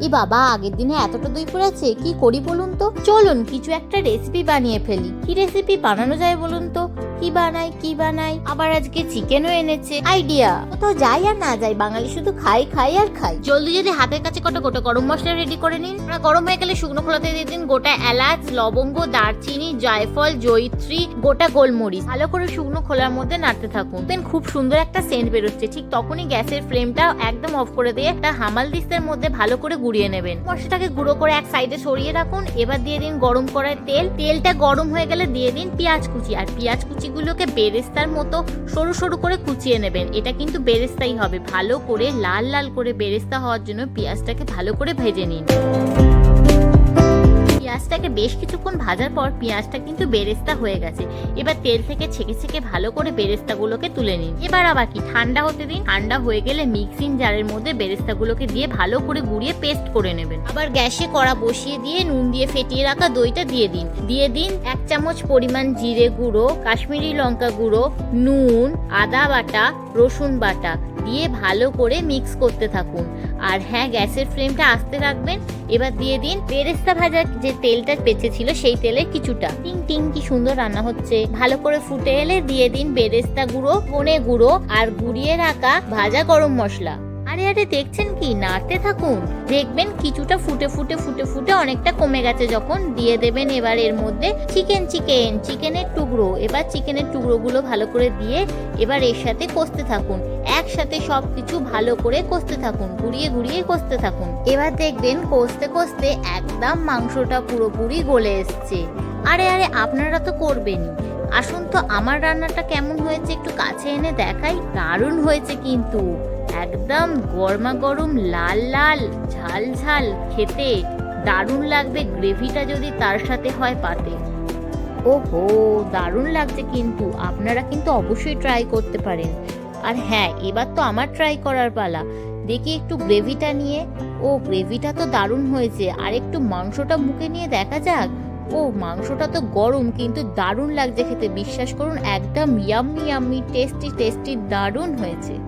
এই বাবা, আগের দিনে এতটা দই পড়েছে কি করি বলুন তো? চলুন, কিছু একটা রেসিপি বানিয়ে ফেলি। কি রেসিপি বানানো যায় বলুন তো? কি বানাই কি বানাই? আবার আজকে চিকেনও এনেছে। আইডিয়া কোথাও যাই আর না যাই, বাঙালি শুধু খাই খাই আর খাই। জলদি যদি হাতের কাছে কটা গোটা গরম মশলা রেডি করে নিন। আর গরম হয়ে গেলে শুকনো খোলাতে দিয়ে দিন গোটা এলাচ, লবঙ্গ, দারচিনি, জয়ফল, জয়িত্রী, গোটা গোলমরিচ। ভালো করে শুকনো খোলার মধ্যে নাড়তে থাকুন। দেন খুব সুন্দর একটা সেন্ট বেরোচ্ছে। ঠিক তখনই গ্যাসের ফ্লেমটা একদম অফ করে দিয়ে একটা হামাল দিস্তের মধ্যে ভালো করে গুঁড়িয়ে নেবেন। মশলাটাকে গুঁড়ো করে এক সাইডে সরিয়ে রাখুন। এবার দিয়ে দিন গরম করার তেল। তেলটা গরম হয়ে গেলে দিয়ে দিন পেঁয়াজ কুচি। আর পেঁয়াজ কুচিগুলোকে বেরেস্তার মতো সরু সরু করে কুচিয়ে নেবেন। এটা কিন্তু বেরেস্তাই হবে। ভালো করে, লাল লাল করে বেরেস্তা হওয়ার জন্য পেঁয়াজটাকে ভালো করে ভেজে নিন। পেঁয়াজটাকে বেশ কিছুক্ষণ ভাজার পর পেঁয়াজটা কিন্তু বেরেস্তা হয়ে গেছে। এবার তেল থেকে ছেঁকে ছেঁকে ভালো করে বেরেস্তাগুলোকে তুলে নিন। এবার আবার কি, ঠান্ডা হতে দিন, ঠান্ডা হয়ে গেলে মিক্সিং জারের মধ্যে বেরেস্তাগুলোকে দিয়ে ভালো করে গুঁড়িয়ে পেস্ট করে নেবেন। আবার গ্যাসে কড়া বসিয়ে দিয়ে নুন দিয়ে ফেটিয়ে রাখা দইটা দিয়ে দিন। দিয়ে দিন এক চামচ পরিমাণ জিরে গুঁড়ো, কাশ্মীরি লঙ্কা গুঁড়ো, নুন, আদা বাটা রসুন বাটা দিয়ে ভালো করে মিক্স করতে থাকুন। আর হ্যাঁ গ্যাসের ফ্লেমটা আস্তে রাখবেন। এবার দিয়ে দিন বেরেস্তা ভাজার যে তেলটা পেঁচেছিল সেই তেলের কিছুটা। টিং টিং, কি সুন্দর রান্না হচ্ছে। ভালো করে ফুটে এলে দিয়ে দিন বেরেস্তা গুঁড়ো পনে গুঁড়ো আর গুঁড়িয়ে রাখা ভাজা গরম মশলা। আরে আরে দেখছেন কি? নাড়তে থাকুন। দেখবেন কিছুটা ফুটে ফুটে ফুটে ফুটে অনেকটা কমে গেছে। যখন দিয়ে দেবেন এবার এর মধ্যে চিকেন চিকেন, চিকেনের টুকরো। এবার চিকেনের টুকরোগুলো ভালো করে দিয়ে এবার এর সাথে কষতে থাকুন। একসাথে সব কিছু ভালো করে কষতে থাকুন। ঘুরিয়ে ঘুরিয়ে কষতে থাকুন। এবার দেখবেন কষতে কষতে একদম মাংসটা পুরোপুরি গলে এসছে। আরে আরে, আপনারা তো করবেনই। আসুন তো আমার রান্নাটা কেমন হয়েছে একটু কাছে এনে দেখাই। দারুণ হয়েছে কিন্তু। একদম গরমা গরম, লাল লাল, ঝাল ঝাল, খেতে দারুণ লাগবে, গ্রেভিটা যদি তার সাথে হয় পাতে। ওহো, দারুণ লাগছে কিন্তু, আপনারা কিন্তু অবশ্যই ট্রাই করতে পারেন। আর হ্যাঁ এবার তো আমার ট্রাই করার পালা। দেখি একটু গ্রেভিটা নিয়ে। ও, গ্রেভিটা তো দারুণ হয়েছে। আর একটু মাংসটা মুখে নিয়ে দেখা যাক। ও, মাংসটা তো গরম, কিন্তু দারুণ লাগছে খেতে। বিশ্বাস করুন, একদম ইয়াম্মি ইয়াম্মি টেস্টি টেস্টি দারুণ হয়েছে।